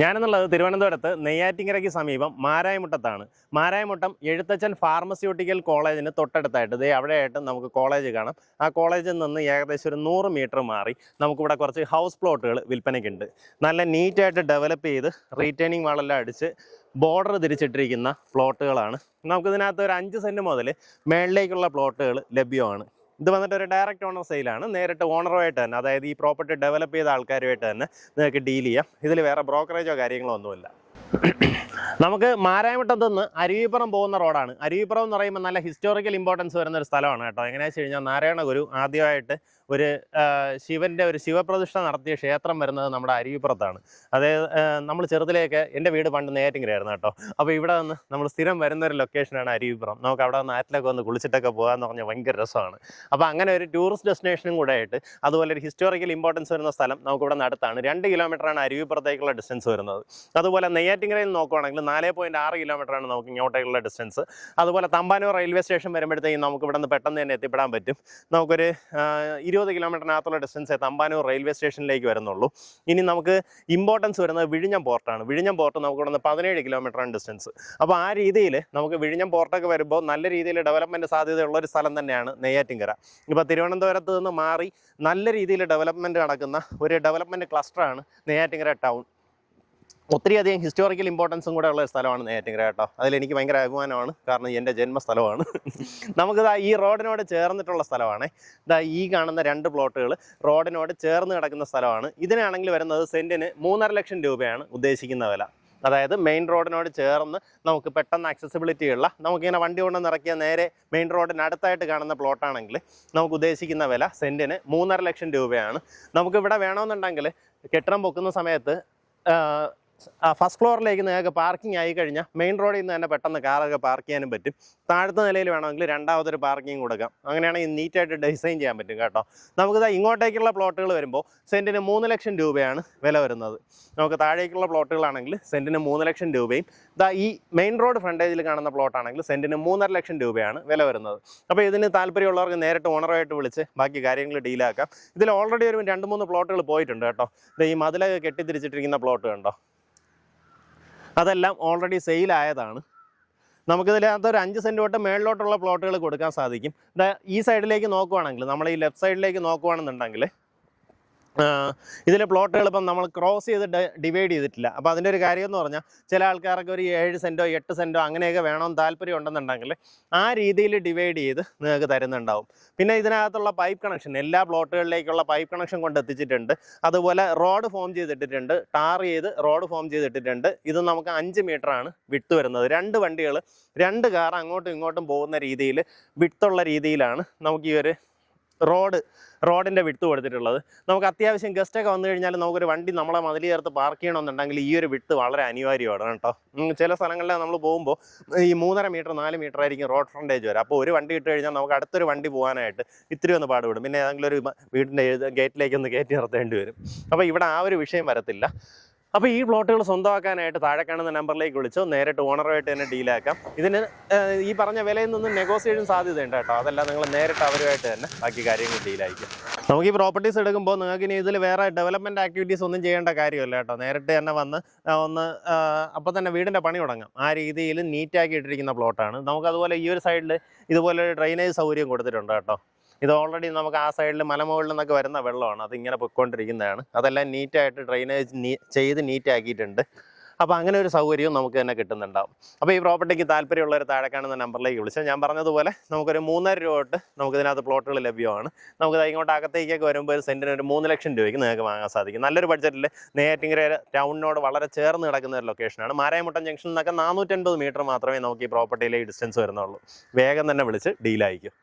ഞാനെന്നുള്ളത് തിരുവനന്തപുരത്ത് നെയ്യാറ്റിങ്കരയ്ക്ക് സമീപം മാരായമുട്ടത്താണ്. മാരായമുട്ടം എഴുത്തച്ഛൻ ഫാർമസ്യൂട്ടിക്കൽ കോളേജിന് തൊട്ടടുത്തായിട്ട്. ഇതേ അവിടെയായിട്ട് നമുക്ക് കോളേജ് കാണാം. ആ കോളേജിൽ നിന്ന് ഏകദേശം ഒരു നൂറ് മീറ്റർ മാറി നമുക്കിവിടെ കുറച്ച് ഹൗസ് പ്ലോട്ടുകൾ വിൽപ്പനയ്ക്കുണ്ട്. നല്ല നീറ്റായിട്ട് ഡെവലപ്പ് ചെയ്ത് റീറ്റേണിംഗ് വാളെല്ലാം അടിച്ച് ബോർഡർ തിരിച്ചിട്ടിരിക്കുന്ന പ്ലോട്ടുകളാണ്. നമുക്കിതിനകത്ത് ഒരു അഞ്ച് സെന്റ് മുതൽ മേളിലേക്കുള്ള പ്ലോട്ടുകൾ ലഭ്യമാണ്. ഇത് വന്നിട്ട് ഒരു ഡയറക്റ്റ് ഓണർ സെയിലാണ് നേരിട്ട് ഓണറുമായിട്ട് തന്നെ അതായത് ഈ പ്രോപ്പർട്ടി ഡെവലപ്പ് ചെയ്ത ആൾക്കാരുമായിട്ട് തന്നെ നിങ്ങൾക്ക് ഡീൽ ചെയ്യാം. ഇതിൽ വേറെ ബ്രോക്കറേജോ കാര്യങ്ങളോ ഒന്നുമില്ല. നമുക്ക് മാരായമുട്ടത്ത് നിന്ന് അരുവിപ്പുറം പോകുന്ന റോഡാണ്. അരുവിപ്പുറം എന്ന് പറയുമ്പോൾ നല്ല ഹിസ്റ്റോറിക്കൽ ഇമ്പോർട്ടൻസ് വരുന്ന ഒരു സ്ഥലമാണ് കേട്ടോ. എങ്ങനെയാ വെച്ച് കഴിഞ്ഞാൽ നാരായണ ഗുരു ആദ്യമായിട്ട് ഒരു ശിവന്റെ ഒരു ശിവപ്രതിഷ്ഠ നടത്തിയ ക്ഷേത്രം വരുന്നത് നമ്മുടെ അരുവിപ്പുറത്താണ്. അതായത് നമ്മൾ ചെറുതിലേക്ക് എന്റെ വീട് പണ്ട് നേറ്റിങ്ങരായിരുന്നു കേട്ടോ. അപ്പോൾ ഇവിടെ നിന്ന് നമ്മൾ സ്ഥിരം വരുന്ന ഒരു ലൊക്കേഷനാണ് അരുവിപ്പുറം. നമുക്ക് അവിടെ നിന്ന് ആറ്റിലൊക്കെ വന്ന് കുളിച്ചിട്ടൊക്കെ പോകാമെന്ന് പറഞ്ഞാൽ ഭയങ്കര രസമാണ്. അപ്പോൾ അങ്ങനെ ഒരു ടൂറിസ്റ്റ് ഡെസ്റ്റിനേഷനും കൂടെ ആയിട്ട് അതുപോലെ ഒരു ഹിസ്റ്റോറിക്കൽ ഇമ്പോർട്ടൻസ് വരുന്ന സ്ഥലം നമുക്ക് ഇവിടെ അടുത്താണ് രണ്ട് കിലോമീറ്ററാണ് അരുവിപ്പുറത്തേക്കുള്ള ഡിസ്റ്റൻസ് വരുന്നത്. അതുപോലെ നെയ്യാറ്റിങ്കരയിൽ നോക്കുവാണെങ്കിൽ നാല് പോയിന്റ് ആറ് കിലോമീറ്ററാണ് നമുക്ക് ഇങ്ങോട്ടേക്കുള്ള ഡിസ്റ്റൻസ് അതുപോലെ തമ്പാനൂർ റെയിൽവേ സ്റ്റേഷൻ വരുമ്പോഴത്തേക്കും നമുക്ക് ഇവിടെ നിന്ന് പെട്ടെന്ന് തന്നെ എത്തിപ്പെടാൻ പറ്റും. നമുക്കൊരു ഇരുപത് കിലോമീറ്ററിനകത്തുള്ള ഡിസ്റ്റൻസേ തമ്പാനൂർ റെയിൽവേ സ്റ്റേഷനിലേക്ക് വരുന്നുള്ളൂ. ഇനി നമുക്ക് ഇമ്പോർട്ടൻസ് വരുന്നത് വിഴിഞ്ഞം പോർട്ടാണ് വിഴിഞ്ഞം പോർട്ട് നമുക്ക് ഇവിടെ നിന്ന് പതിനേഴ് കിലോമീറ്ററാണ് ഡിസ്റ്റൻസ് അപ്പോൾ ആ രീതിയിൽ നമുക്ക് വിഴിഞ്ഞം പോർട്ടൊക്കെ വരുമ്പോൾ നല്ല രീതിയിൽ ഡെവലപ്മെന്റ് സാധ്യതയുള്ള ഒരു സ്ഥലം തന്നെയാണ് നെയ്യാറ്റിൻകര. ഇപ്പോൾ തിരുവനന്തപുരത്ത് നിന്ന് മാറി നല്ല രീതിയിൽ ഡെവലപ്മെന്റ് നടക്കുന്ന ഒരു ഡെവലപ്മെന്റ് ക്ലസ്റ്ററാണ് നെയ്യാറ്റിൻകര ടൗൺ ഒത്തിരിയധികം ഹിസ്റ്റോറിക്കൽ ഇമ്പോർട്ടൻസും കൂടെ ഉള്ള സ്ഥലമാണ് നെയ്യാറ്റിൻകര കേട്ടോ. അതിലെനിക്ക് ഭയങ്കര അഭിമാനമാണ്. കാരണം എന്റെ ജന്മസ്ഥലമാണ്. നമുക്കിതാ ഈ റോഡിനോട് ചേർന്നിട്ടുള്ള സ്ഥലമാണ്. ഇതാ ഈ കാണുന്ന രണ്ട് പ്ലോട്ടുകൾ റോഡിനോട് ചേർന്ന് കിടക്കുന്ന സ്ഥലമാണ്. ഇതിനാണെങ്കിൽ വരുന്നത് സെന്റിന് മൂന്നര ലക്ഷം രൂപയാണ് ഉദ്ദേശിക്കുന്ന വില. അതായത് മെയിൻ റോഡിനോട് ചേർന്ന് നമുക്ക് പെട്ടെന്ന് ആക്സസിബിലിറ്റി ഉള്ള നമുക്കിങ്ങനെ വണ്ടി കൊണ്ട് ഇറക്കിയ നേരെ മെയിൻ റോഡിനടുത്തായിട്ട് കാണുന്ന പ്ലോട്ടാണെങ്കിൽ നമുക്ക് ഉദ്ദേശിക്കുന്ന വില സെന്റിന് മൂന്നര ലക്ഷം രൂപയാണ്. നമുക്കിവിടെ വേണമെന്നുണ്ടെങ്കിൽ കെട്ടിടം പൊക്കുന്ന സമയത്ത് ഫസ്റ്റ് ഫ്ലോറിലേക്ക് നിങ്ങൾക്ക് പാർക്കിംഗ് ആയി കഴിഞ്ഞാൽ മെയിൻ റോഡിൽ നിന്ന് തന്നെ പെട്ടെന്ന് കാറൊക്കെ പാർക്ക് ചെയ്യാനും പറ്റും. താഴത്തെ നിലയിൽ വേണമെങ്കിൽ രണ്ടാമതൊരു പാർക്കിംഗ് കൊടുക്കാം. അങ്ങനെയാണെങ്കിൽ നീറ്റായിട്ട് ഡിസൈൻ ചെയ്യാൻ പറ്റും കേട്ടോ. നമുക്ക് ഇങ്ങോട്ടേക്കുള്ള പ്ലോട്ടുകൾ വരുമ്പോൾ സെന്റിന് മൂന്ന് ലക്ഷം രൂപയാണ് വില വരുന്നത്. നമുക്ക് താഴേക്കുള്ള പ്ലോട്ടുകളാണെങ്കിൽ സെന്റിന് മൂന്ന് ലക്ഷം രൂപയും ഇതാ ഈ മെയിൻ റോഡ് ഫ്രണ്ടേജിൽ കാണുന്ന പ്ലോട്ടാണെങ്കിൽ സെന്റിന് മൂന്നര ലക്ഷം രൂപയാണ് വില വരുന്നത്. അപ്പോൾ ഇതിന് താല്പര്യമുള്ളവർക്ക് നേരിട്ട് ഓണറുമായിട്ട് വിളിച്ച് ബാക്കി കാര്യങ്ങൾ ഡീലാക്കാം ഇതിൽ ഓൾറെഡി ഒരു രണ്ട് മൂന്ന് പ്ലോട്ടുകൾ പോയിട്ടുണ്ട് കേട്ടോ. ഇത് ഈ മതിലൊക്കെ കെട്ടിത്തിരിച്ചിട്ടിരിക്കുന്ന പ്ലോട്ട് കണ്ടോ? അതെല്ലാം ഓൾറെഡി സെയിലായതാണ് നമുക്കിതിനകത്ത് ഒരു അഞ്ച് സെന്റ് തൊട്ട് മേളിലോട്ടുള്ള പ്ലോട്ടുകൾ കൊടുക്കാൻ സാധിക്കും. ഈ സൈഡിലേക്ക് നോക്കുവാണെങ്കിൽ നമ്മൾ ഈ ലെഫ്റ്റ് സൈഡിലേക്ക് നോക്കുവാണെന്നുണ്ടെങ്കിൽ ഇതിലെ പ്ലോട്ടുകൾ ഇപ്പം നമ്മൾ ക്രോസ് ചെയ്ത് ഡിവൈഡ് ചെയ്തിട്ടില്ല. അപ്പോൾ അതിന്റെ ഒരു കാര്യം എന്ന് പറഞ്ഞാൽ ചില ആൾക്കാർക്ക് ഒരു ഏഴ് സെന്റോ എട്ട് സെന്റോ അങ്ങനെയൊക്കെ വേണമെന്ന് താല്പര്യം ഉണ്ടെന്നുണ്ടെങ്കിൽ ആ രീതിയിൽ ഡിവൈഡ് ചെയ്ത് നിങ്ങൾക്ക് തരുന്നുണ്ടാവും. പിന്നെ ഇതിനകത്തുള്ള പൈപ്പ് കണക്ഷൻ എല്ലാ പ്ലോട്ടുകളിലേക്കുള്ള പൈപ്പ് കണക്ഷൻ കൊണ്ട് എത്തിച്ചിട്ടുണ്ട്. അതുപോലെ റോഡ് ഫോം ചെയ്തിട്ടിട്ടുണ്ട്. ടാർ ചെയ്ത് റോഡ് ഫോം ചെയ്തിട്ടിട്ടുണ്ട്. ഇത് നമുക്ക് അഞ്ച് ആണ് വിട്ട് വരുന്നത്. രണ്ട് വണ്ടികൾ രണ്ട് കാർ അങ്ങോട്ടും ഇങ്ങോട്ടും പോകുന്ന രീതിയിൽ വിട്ടുള്ള രീതിയിലാണ് നമുക്ക് ഈ ഒരു റോഡ് റോഡിന്റെ വിട്ട് കൊടുത്തിട്ടുള്ളത്. നമുക്ക് അത്യാവശ്യം ഗസ്റ്റൊക്കെ വന്നു കഴിഞ്ഞാൽ നമുക്കൊരു വണ്ടി നമ്മളെ മതിൽ ചേർത്ത് പാർക്ക് ചെയ്യണമെന്നുണ്ടെങ്കിൽ ഈ ഒരു വിട്ട് വളരെ അനിവാര്യമാണ് കേട്ടോ. ചില സ്ഥലങ്ങളിൽ നമ്മൾ പോകുമ്പോൾ ഈ മൂന്നര മീറ്റർ നാല് മീറ്റർ ആയിരിക്കും റോഡ് ഫ്രണ്ടേജ് വരെ. അപ്പോൾ ഒരു വണ്ടി ഇട്ട് കഴിഞ്ഞാൽ നമുക്ക് അടുത്തൊരു വണ്ടി പോകാനായിട്ട് ഇത്തിരി ഒന്ന് പാടുപെടും. പിന്നെ ഏതെങ്കിലും ഒരു വീടിന്റെ ഗേറ്റിലേക്ക് ഒന്ന് കയറ്റി നിർത്തേണ്ടി വരും. അപ്പോൾ ഇവിടെ ആ ഒരു വിഷയം വരത്തില്ല. അപ്പോൾ ഈ പ്ലോട്ടുകൾ സ്വന്തമാക്കാനായിട്ട് താഴെ കാണുന്ന നമ്പറിലേക്ക് വിളിച്ചോ നേരിട്ട് ഓണറുമായിട്ട് തന്നെ ഡീലാക്കാം ഇതിന് ഈ പറഞ്ഞ വിലയിൽ നിന്നും നെഗോസിയേഷൻ സാധ്യതയുണ്ട് കേട്ടോ. അതല്ല നിങ്ങൾ നേരിട്ട് അവരുമായിട്ട് തന്നെ ബാക്കി കാര്യങ്ങൾ ഡീലായിരിക്കും നമുക്ക് ഈ പ്രോപ്പർട്ടീസ് എടുക്കുമ്പോൾ നിങ്ങൾക്ക് ഇനി ഇതിൽ വേറെ ഡെവലപ്മെന്റ് ആക്ടിവിറ്റീസ് ഒന്നും ചെയ്യേണ്ട കാര്യമല്ല കേട്ടോ. നേരിട്ട് തന്നെ വന്ന് ഒന്ന് അപ്പോൾ തന്നെ വീടിന്റെ പണി തുടങ്ങാം. ആ രീതിയിൽ നീറ്റാക്കി ഇട്ടിരിക്കുന്ന പ്ലോട്ടാണ് നമുക്ക് അതുപോലെ ഈ ഒരു സൈഡിൽ ഇതുപോലെ ഡ്രെയിനേജ് സൗകര്യം കൊടുത്തിട്ടുണ്ട് കേട്ടോ. ഇത് ഓൾറെഡി നമുക്ക് ആ സൈഡിൽ മലമുകളിൽ നിന്നൊക്കെ വരുന്ന വെള്ളമാണ്. അതിങ്ങനെ പൊയ്ക്കൊണ്ടിരിക്കുന്നതാണ്. അതെല്ലാം നീറ്റായിട്ട് ഡ്രെയിനേജ് നീ ചെയ്ത് നീറ്റാക്കിയിട്ടുണ്ട് അപ്പോൾ അങ്ങനെ ഒരു സൗകര്യവും നമുക്ക് തന്നെ കിട്ടുന്നുണ്ടാവും. അപ്പോൾ ഈ പ്രോപ്പർട്ടിക്ക് താല്പര്യമുള്ളവർ താഴെ കാണുന്ന നമ്പറിലേക്ക് വിളിച്ചാൽ ഞാൻ പറഞ്ഞതുപോലെ നമുക്കൊരു മൂന്നര രൂപ തൊട്ട് നമുക്ക് ഇതിനകത്ത് പ്ലോട്ടുകൾ ലഭ്യമാണ്. നമുക്ക് ഇങ്ങോട്ട് അകത്തേക്കൊക്കെ വരുമ്പോൾ ഒരു സെന്റിന് ഒരു മൂന്ന് ലക്ഷം രൂപയ്ക്ക് നിങ്ങൾക്ക് വാങ്ങാൻ സാധിക്കും. നല്ലൊരു ബഡ്ജറ്റിൽ നെയ്യാറ്റിങ്കര ടൗണിനോട് വളരെ ചേർന്ന് കിടക്കുന്ന ഒരു ലൊക്കേഷനാണ് മാരായമുട്ടം ജംഗ്ഷനിൽ നിന്നൊക്കെ നാനൂറ്റൻപത് മീറ്റർ മാത്രമേ നമുക്ക് ഈ പ്രോപ്പർട്ടിയിലേക്ക് ഡിസ്റ്റൻസ് വരുന്നുള്ളൂ. വേഗം തന്നെ വിളിച്ച് ഡീലായിരിക്കും